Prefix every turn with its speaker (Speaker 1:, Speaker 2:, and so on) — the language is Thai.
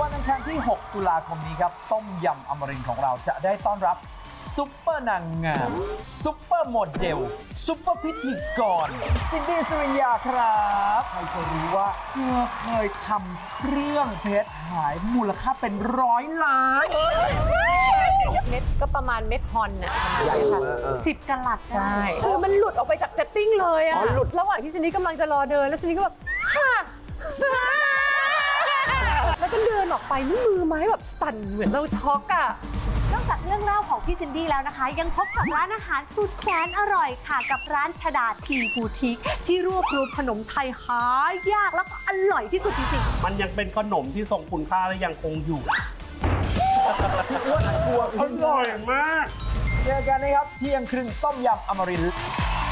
Speaker 1: วันอังคารที่ 6 ตุลาคมนี้ครับ ต้มยำอมรินทร์ของเราจะได้ต้อนรับซุปเปอร์นางงามซุปเปอร์โมเดลซุปเปอร์พิธีกรซินดี้สุริยาครับ ใครจะรู้ว่าเธอเคยทำเครื่องเพชรหายมูลค่าเป็นร้อยล้าน
Speaker 2: เม็ดก็ประมาณเม็ดฮอนน่ะประมาณ
Speaker 1: ใหญ่
Speaker 2: นี้ค่ะ
Speaker 1: มากเออ
Speaker 2: สิบกะลัดใช่คือมันหลุดออกไปจากเซตติ้งเลยอะ
Speaker 1: อ๋อหลุด
Speaker 2: ระหว่างที่ซินนี่กำลังจะรอเดิน แล้วซินนี่ก็แบบฮ่าแล้วก็เดิน ออกไปนี่มือไม้แบบสั่นเหมือนเราช็อกอะ
Speaker 3: นอกจากเรื่องเล่าของพี่ซินดี้แล้วนะคะ ยังพบกับร้านอาหารสุดแสนอร่อยค่ะ กับร้านชดาทีบูติกที่รวบรวมขนมไทยหายากแล้วก็อร่อยที่สุดจริงๆ
Speaker 4: มันยังเป็นขนมที่ทรงคุณค่าและยังคงอยู่อร่อยมาก
Speaker 1: เจอกันนะครับเที่ยงครึ่งต้มยำอมรินทร์
Speaker 5: ที่ต้มยำอ